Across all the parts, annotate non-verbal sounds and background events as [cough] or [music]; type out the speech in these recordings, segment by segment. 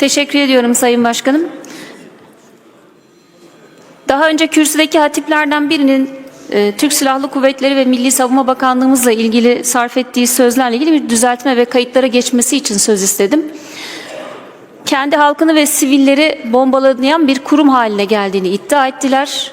Teşekkür ediyorum Sayın Başkanım. Daha önce kürsüdeki hatiplerden birinin e, Türk Silahlı Kuvvetleri ve Milli Savunma Bakanlığımızla ilgili sarf ettiği sözlerle ilgili bir düzeltme ve kayıtlara geçmesi için söz istedim. Kendi halkını ve sivilleri bombalayan bir kurum haline geldiğini iddia ettiler.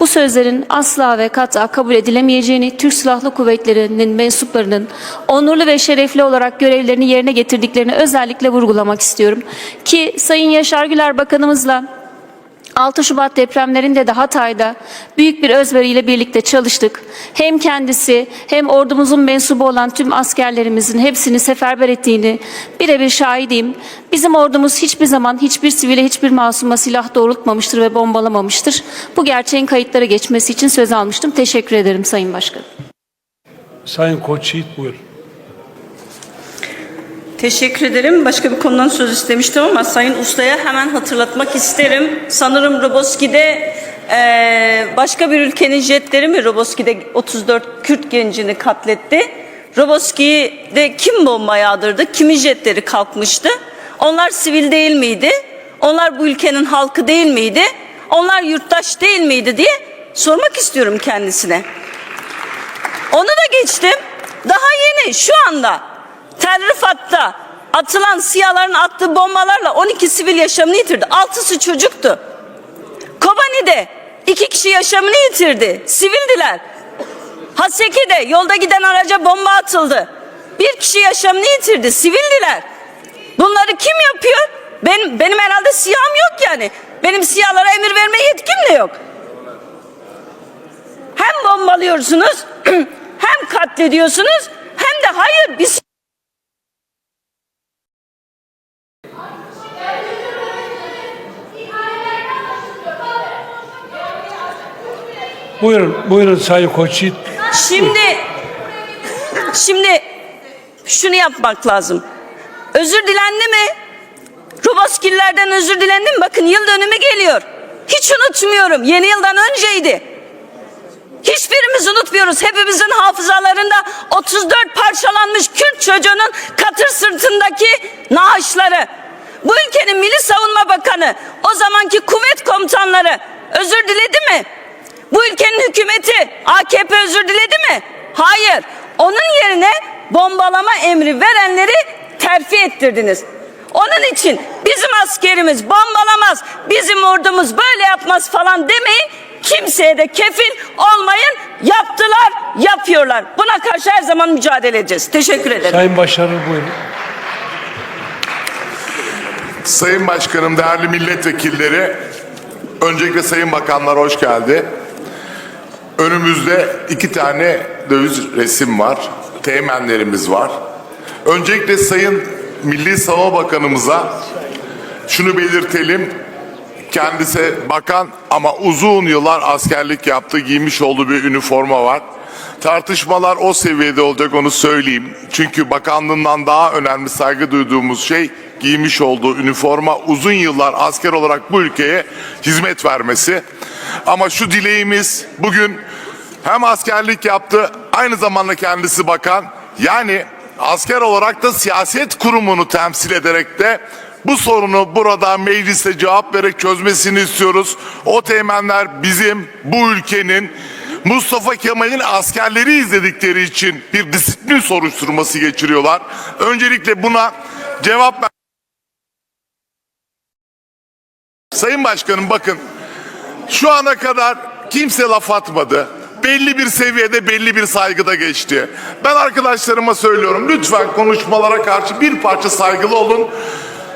Bu sözlerin asla ve kata kabul edilemeyeceğini, Türk Silahlı Kuvvetleri'nin mensuplarının onurlu ve şerefli olarak görevlerini yerine getirdiklerini özellikle vurgulamak istiyorum. Ki Sayın Yaşar Güler Bakanımızla 6 Şubat depremlerinde de Hatay'da büyük bir özveriyle birlikte çalıştık. Hem kendisi hem ordumuzun mensubu olan tüm askerlerimizin hepsini seferber ettiğini birebir şahidiyim. Bizim ordumuz hiçbir zaman hiçbir sivile hiçbir masuma silah doğrultmamıştır ve bombalamamıştır. Bu gerçeğin kayıtlara geçmesi için söz almıştım. Teşekkür ederim Sayın Başkan. Sayın Koç Yiğit buyur. Teşekkür ederim. Başka bir konudan söz istemiştim ama Sayın Usta'ya hemen hatırlatmak isterim. Sanırım Roboski'de eee, başka bir ülkenin jetleri mi Roboski'de 34 Kürt gencini katletti? Roboski'de kim bomba yağdırdı? Kimin jetleri kalkmıştı? Onlar sivil değil miydi? Onlar bu ülkenin halkı değil miydi? Onlar yurttaş değil miydi diye sormak istiyorum kendisine. Onu da geçtim. Daha yeni şu anda Tel Rifat'ta atılan siyaların attığı bombalarla 12 sivil yaşamını yitirdi. Altısı çocuktu. Kobani'de iki kişi yaşamını yitirdi. Sivildiler. Haseki'de yolda giden araca bomba atıldı. Bir kişi yaşamını yitirdi. Sivildiler. Bunları kim yapıyor? Benim, benim herhalde siyahım yok yani. Benim siyahlara emir verme yetkim de yok. Hem bombalıyorsunuz [clears throat] hem katlediyorsunuz hem de hayır biz Buyurun, buyurun Sayın Koç Yiğit. Şimdi şimdi şunu yapmak lazım. Özür dilendi mi? Roboskillerden özür dilendi mi? Bakın yıl dönümü geliyor. Hiç unutmuyorum. Yeni yıldan önceydi. Hiçbirimiz unutmuyoruz. Hepimizin hafızalarında 34 parçalanmış Kürt çocuğunun katır sırtındaki naaşları. Bu ülkenin Milli Savunma Bakanı, o zamanki kuvvet komutanları özür diledi mi? Bu ülkenin hükümeti AKP özür diledi mi? Hayır. Onun yerine bombalama emri verenleri terfi ettirdiniz. Onun için bizim askerimiz bombalamaz, bizim ordumuz böyle yapmaz falan demeyin. Kimseye de kefil olmayın. Yaptılar, yapıyorlar. Buna karşı her zaman mücadele edeceğiz. Teşekkür ederim. Sayın Başarır buyurun. Sayın Başkanım, değerli milletvekilleri, öncelikle Sayın Bakanlar hoş geldi. Önümüzde iki tane döviz resim var, teğmenlerimiz var. Öncelikle Sayın Milli Savunma Bakanımıza şunu belirtelim. Kendisi bakan ama uzun yıllar askerlik yaptı, giymiş olduğu bir üniforma var. Tartışmalar o seviyede olacak onu söyleyeyim. Çünkü bakanlığından daha önemli saygı duyduğumuz şey giymiş olduğu üniforma uzun yıllar asker olarak bu ülkeye hizmet vermesi. Ama şu dileğimiz bugün hem askerlik yaptı aynı zamanda kendisi bakan yani asker olarak da siyaset kurumunu temsil ederek de bu sorunu burada mecliste cevap vererek çözmesini istiyoruz. O teğmenler bizim bu ülkenin Mustafa Kemal'in askerleri izledikleri için bir disiplin soruşturması geçiriyorlar. Öncelikle buna cevap ver. Sayın Başkanım bakın şu ana kadar kimse laf atmadı. Belli bir seviyede belli bir saygıda geçti. Ben arkadaşlarıma söylüyorum lütfen konuşmalara karşı bir parça saygılı olun.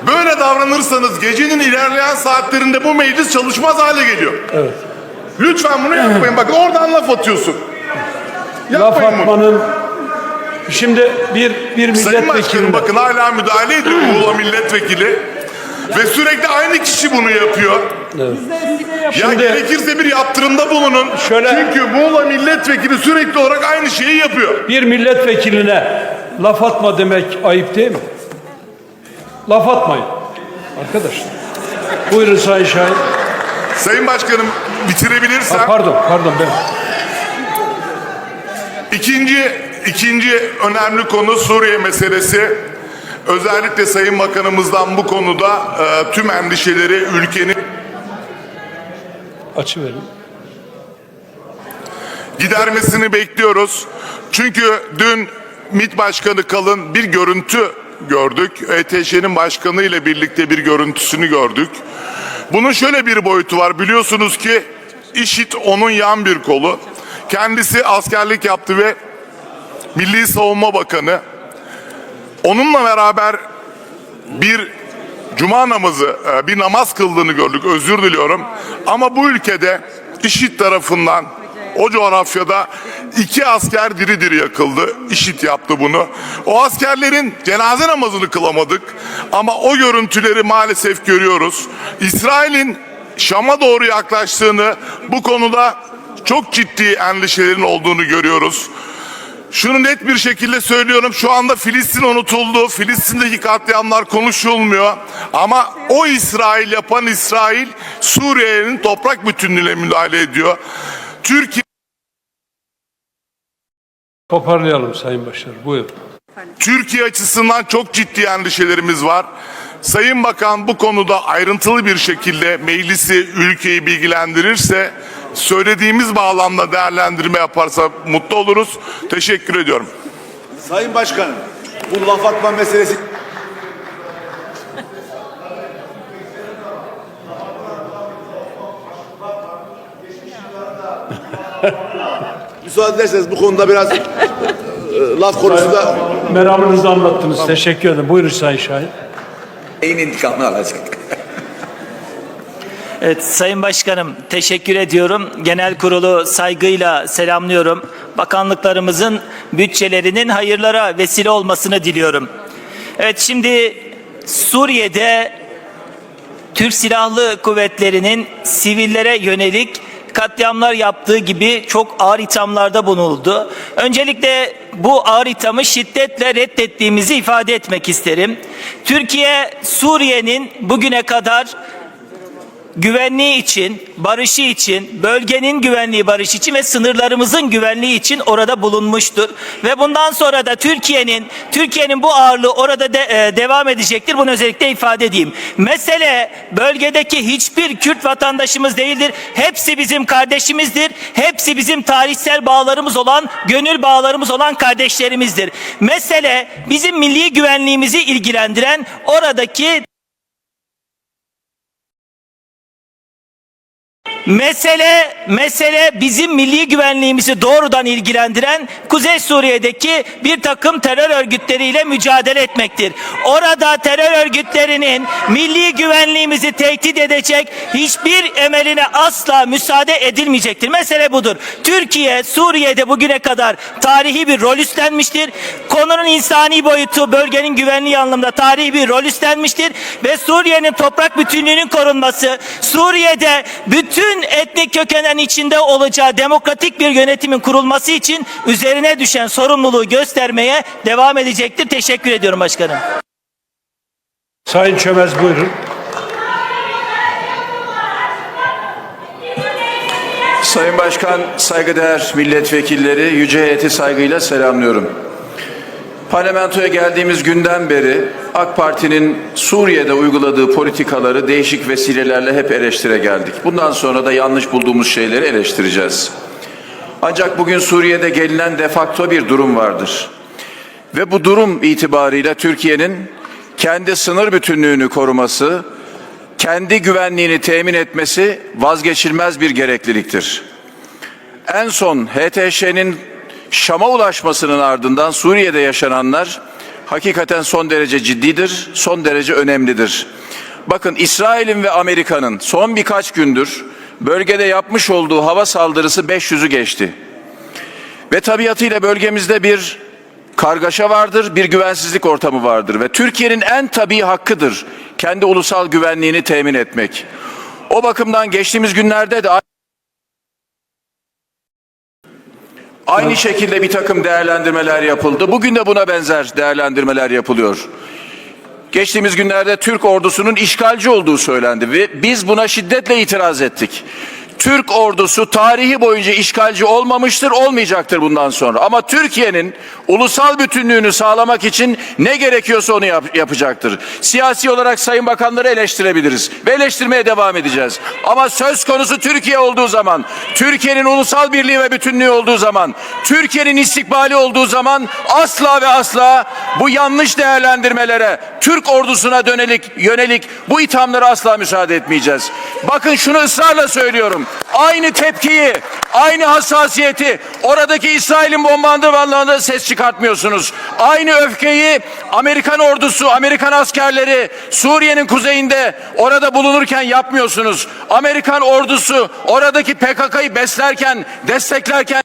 Böyle davranırsanız gecenin ilerleyen saatlerinde bu meclis çalışmaz hale geliyor. Evet. Lütfen bunu yapmayın. Bak oradan laf atıyorsun. Laf Yapmayın bunu. atmanın şimdi bir bir Sayın Başkanım milletvekili bakın hala müdahale ediyor Muğla milletvekili. Ve sürekli aynı kişi bunu yapıyor. Ya Şimdi- gerekirse bir yaptırımda bulunun. Şöyle- Çünkü Muğla milletvekili sürekli olarak aynı şeyi yapıyor. bir milletvekiline laf atma demek ayıp değil mi? Laf atmayın. Arkadaşlar. Buyurun Sayın Şahin. Sayın Başkanım bitirebilirsem Ha, pardon, pardon ben. ikinci ikinci önemli konu Suriye meselesi. Özellikle Sayın Bakanımızdan bu konuda e, tüm endişeleri ülkenin Açı verin. gidermesini bekliyoruz. Çünkü dün MİT Başkanı Kalın bir görüntü gördük. ETŞ'nin başkanı ile birlikte bir görüntüsünü gördük. Bunun şöyle bir boyutu var. Biliyorsunuz ki IŞİD onun yan bir kolu. Kendisi askerlik yaptı ve Milli Savunma Bakanı. Onunla beraber bir cuma namazı, e, bir namaz kıldığını gördük. Özür diliyorum. Ama bu ülkede IŞİD tarafından o coğrafyada iki asker diri diri yakıldı. IŞİD yaptı bunu. O askerlerin cenaze namazını kılamadık. Ama o görüntüleri maalesef görüyoruz. İsrail'in Şam'a doğru yaklaştığını bu konuda çok ciddi endişelerin olduğunu görüyoruz. Şunu net bir şekilde söylüyorum. Şu anda Filistin unutuldu. Filistin'deki katliamlar konuşulmuyor. Ama o İsrail yapan İsrail Suriye'nin toprak bütünlüğüne müdahale ediyor. Türkiye Toparlayalım Sayın Başar. Buyurun. Türkiye açısından çok ciddi endişelerimiz var. Sayın Bakan bu konuda ayrıntılı bir şekilde meclisi ülkeyi bilgilendirirse söylediğimiz bağlamda değerlendirme yaparsa mutlu oluruz. Teşekkür ediyorum. Sayın Başkanım, bu laf atma meselesi [laughs] Müsaade ederseniz bu konuda biraz e, laf konusunda Meramınızı anlattınız. Teşekkür ederim. Buyurun Sayın Şahin. Neyin intikamını alacak? Evet Sayın Başkanım teşekkür ediyorum. Genel kurulu saygıyla selamlıyorum. Bakanlıklarımızın bütçelerinin hayırlara vesile olmasını diliyorum. Evet şimdi Suriye'de Türk Silahlı Kuvvetleri'nin sivillere yönelik katliamlar yaptığı gibi çok ağır ithamlarda bulunuldu. Öncelikle bu ağır ithamı şiddetle reddettiğimizi ifade etmek isterim. Türkiye Suriye'nin bugüne kadar güvenliği için, barışı için, bölgenin güvenliği, barış için ve sınırlarımızın güvenliği için orada bulunmuştur. Ve bundan sonra da Türkiye'nin Türkiye'nin bu ağırlığı orada de, e, devam edecektir. Bunu özellikle ifade edeyim. Mesele bölgedeki hiçbir Kürt vatandaşımız değildir. Hepsi bizim kardeşimizdir. Hepsi bizim tarihsel bağlarımız olan, gönül bağlarımız olan kardeşlerimizdir. Mesele bizim milli güvenliğimizi ilgilendiren oradaki Mesele mesele bizim milli güvenliğimizi doğrudan ilgilendiren Kuzey Suriye'deki bir takım terör örgütleriyle mücadele etmektir. Orada terör örgütlerinin milli güvenliğimizi tehdit edecek hiçbir emeline asla müsaade edilmeyecektir. Mesele budur. Türkiye Suriye'de bugüne kadar tarihi bir rol üstlenmiştir. Konunun insani boyutu bölgenin güvenliği anlamında tarihi bir rol üstlenmiştir ve Suriye'nin toprak bütünlüğünün korunması, Suriye'de bütün etnik kökenen içinde olacağı demokratik bir yönetimin kurulması için üzerine düşen sorumluluğu göstermeye devam edecektir. Teşekkür ediyorum başkanım. Sayın Çömez buyurun. Sayın Başkan, saygıdeğer milletvekilleri, yüce heyeti saygıyla selamlıyorum. Parlamentoya geldiğimiz günden beri AK Parti'nin Suriye'de uyguladığı politikaları değişik vesilelerle hep eleştire geldik. Bundan sonra da yanlış bulduğumuz şeyleri eleştireceğiz. Ancak bugün Suriye'de gelinen defakto bir durum vardır. Ve bu durum itibarıyla Türkiye'nin kendi sınır bütünlüğünü koruması, kendi güvenliğini temin etmesi vazgeçilmez bir gerekliliktir. En son HTŞ'nin Şam'a ulaşmasının ardından Suriye'de yaşananlar hakikaten son derece ciddidir, son derece önemlidir. Bakın İsrail'in ve Amerika'nın son birkaç gündür bölgede yapmış olduğu hava saldırısı 500'ü geçti. Ve tabiatıyla bölgemizde bir kargaşa vardır, bir güvensizlik ortamı vardır ve Türkiye'nin en tabii hakkıdır kendi ulusal güvenliğini temin etmek. O bakımdan geçtiğimiz günlerde de aynı şekilde bir takım değerlendirmeler yapıldı. Bugün de buna benzer değerlendirmeler yapılıyor. Geçtiğimiz günlerde Türk ordusunun işgalci olduğu söylendi ve biz buna şiddetle itiraz ettik. Türk ordusu tarihi boyunca işgalci olmamıştır, olmayacaktır bundan sonra. Ama Türkiye'nin ulusal bütünlüğünü sağlamak için ne gerekiyorsa onu yap- yapacaktır. Siyasi olarak sayın bakanları eleştirebiliriz ve eleştirmeye devam edeceğiz. Ama söz konusu Türkiye olduğu zaman, Türkiye'nin ulusal birliği ve bütünlüğü olduğu zaman, Türkiye'nin istikbali olduğu zaman asla ve asla bu yanlış değerlendirmelere, Türk ordusuna dönelik, yönelik bu ithamlara asla müsaade etmeyeceğiz. Bakın şunu ısrarla söylüyorum. Aynı tepkiyi, aynı hassasiyeti oradaki İsrail'in bombardımanlarında ses çıkartmıyorsunuz. Aynı öfkeyi Amerikan ordusu, Amerikan askerleri Suriye'nin kuzeyinde orada bulunurken yapmıyorsunuz. Amerikan ordusu oradaki PKK'yı beslerken, desteklerken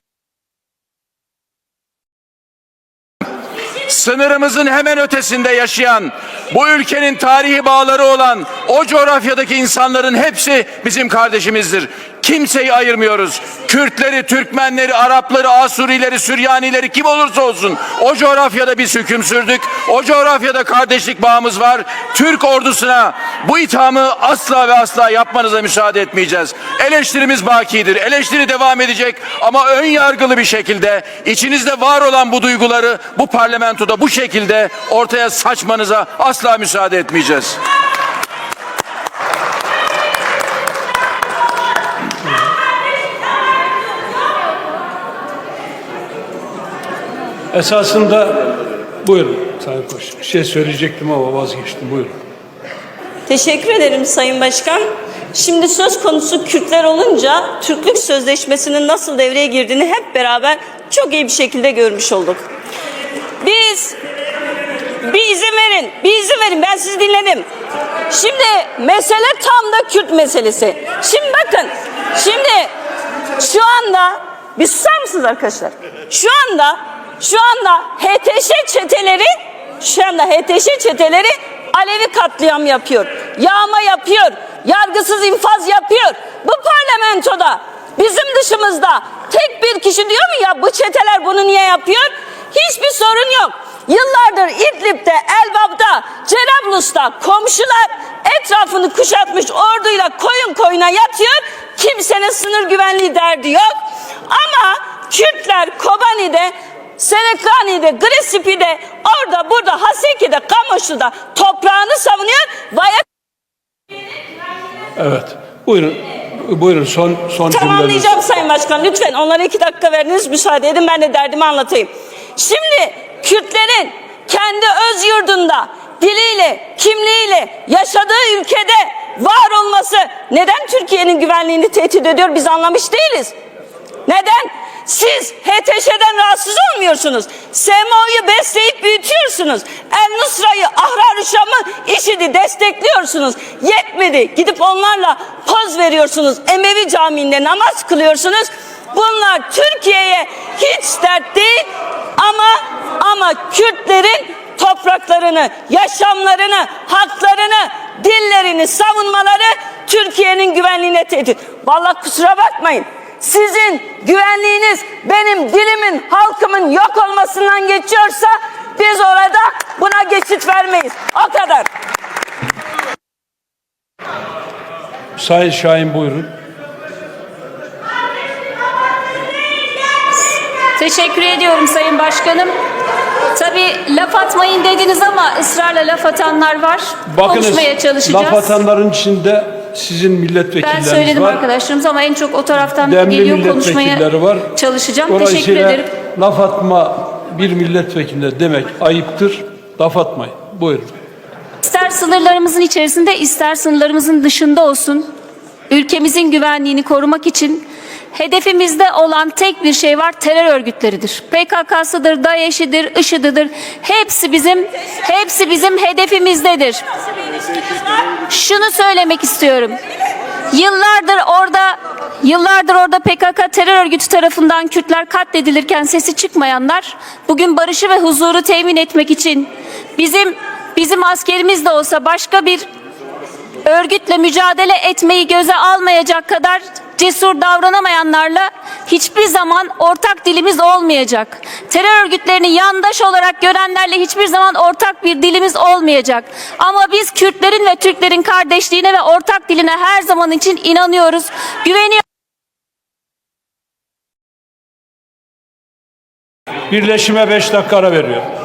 sınırımızın hemen ötesinde yaşayan, bu ülkenin tarihi bağları olan o coğrafyadaki insanların hepsi bizim kardeşimizdir. Kimseyi ayırmıyoruz. Kürtleri, Türkmenleri, Arapları, Asurileri, Süryanileri kim olursa olsun o coğrafyada biz hüküm sürdük. O coğrafyada kardeşlik bağımız var. Türk ordusuna bu ithamı asla ve asla yapmanıza müsaade etmeyeceğiz. Eleştirimiz bakidir. Eleştiri devam edecek ama ön yargılı bir şekilde içinizde var olan bu duyguları bu parlamentoda bu şekilde ortaya saçmanıza asla müsaade etmeyeceğiz. Esasında buyurun Sayın Koç. Bir şey söyleyecektim ama vazgeçtim. Buyurun. Teşekkür ederim Sayın Başkan. Şimdi söz konusu Kürtler olunca Türklük Sözleşmesi'nin nasıl devreye girdiğini hep beraber çok iyi bir şekilde görmüş olduk. Biz bir izin verin, bir izin verin ben sizi dinledim. Şimdi mesele tam da Kürt meselesi. Şimdi bakın, şimdi şu anda bir susar mısınız arkadaşlar? Şu anda, şu anda HTŞ çeteleri, şu anda HTŞ çeteleri Alevi katliam yapıyor, yağma yapıyor, yargısız infaz yapıyor. Bu parlamentoda bizim dışımızda tek bir kişi diyor mu ya bu çeteler bunu niye yapıyor? Hiçbir sorun yok. Yıllardır İdlib'de, Elbap'ta, Cerablus'ta komşular etrafını kuşatmış orduyla koyun koyuna yatıyor. Kimsenin sınır güvenliği derdi yok. Ama Kürtler Kobani'de, Senekani'de, Gresipi'de, orada burada Haseki'de, Kamışlı'da toprağını savunuyor. Vaya Evet. Buyurun. Buyurun son son. Tamamlayacağım Sayın Başkan. Lütfen onlara iki dakika verdiniz. Müsaade edin ben de derdimi anlatayım. Şimdi Kürtlerin kendi öz yurdunda diliyle, kimliğiyle yaşadığı ülkede var olması neden Türkiye'nin güvenliğini tehdit ediyor biz anlamış değiliz. Neden? Siz HTŞ'den rahatsız olmuyorsunuz. SMO'yu besleyip büyütüyorsunuz. El Nusra'yı, Ahrar Şam'ı, IŞİD'i destekliyorsunuz. Yetmedi. Gidip onlarla poz veriyorsunuz. Emevi Camii'nde namaz kılıyorsunuz. Bunlar Türkiye'ye hiç dert değil ama ama Kürtlerin topraklarını, yaşamlarını, haklarını, dillerini savunmaları Türkiye'nin güvenliğine tehdit. Vallahi kusura bakmayın. Sizin güvenliğiniz benim dilimin, halkımın yok olmasından geçiyorsa biz orada buna geçit vermeyiz. O kadar. Sayın Şahin buyurun. Teşekkür ediyorum Sayın Başkanım. Tabii laf atmayın dediniz ama ısrarla laf atanlar var. Bakınız Konuşmaya çalışacağız. laf atanların içinde sizin ben milletvekilleriniz söyledim var. arkadaşlarımız ama en çok o taraftan Demli geliyor konuşmaya var. çalışacağım. Teşekkür ederim. laf atma bir milletvekiline demek ayıptır. Laf atmayın. Buyurun. İster sınırlarımızın içerisinde ister sınırlarımızın dışında olsun ülkemizin güvenliğini korumak için hedefimizde olan tek bir şey var terör örgütleridir. PKK'sıdır, DAEŞ'idir, IŞİD'idir. Hepsi bizim hepsi bizim hedefimizdedir. Şunu söylemek istiyorum. Yıllardır orada yıllardır orada PKK terör örgütü tarafından Kürtler katledilirken sesi çıkmayanlar bugün barışı ve huzuru temin etmek için bizim bizim askerimiz de olsa başka bir örgütle mücadele etmeyi göze almayacak kadar cesur davranamayanlarla hiçbir zaman ortak dilimiz olmayacak. Terör örgütlerini yandaş olarak görenlerle hiçbir zaman ortak bir dilimiz olmayacak. Ama biz Kürtlerin ve Türklerin kardeşliğine ve ortak diline her zaman için inanıyoruz. Güveniyoruz. Birleşime beş dakika ara veriyorum.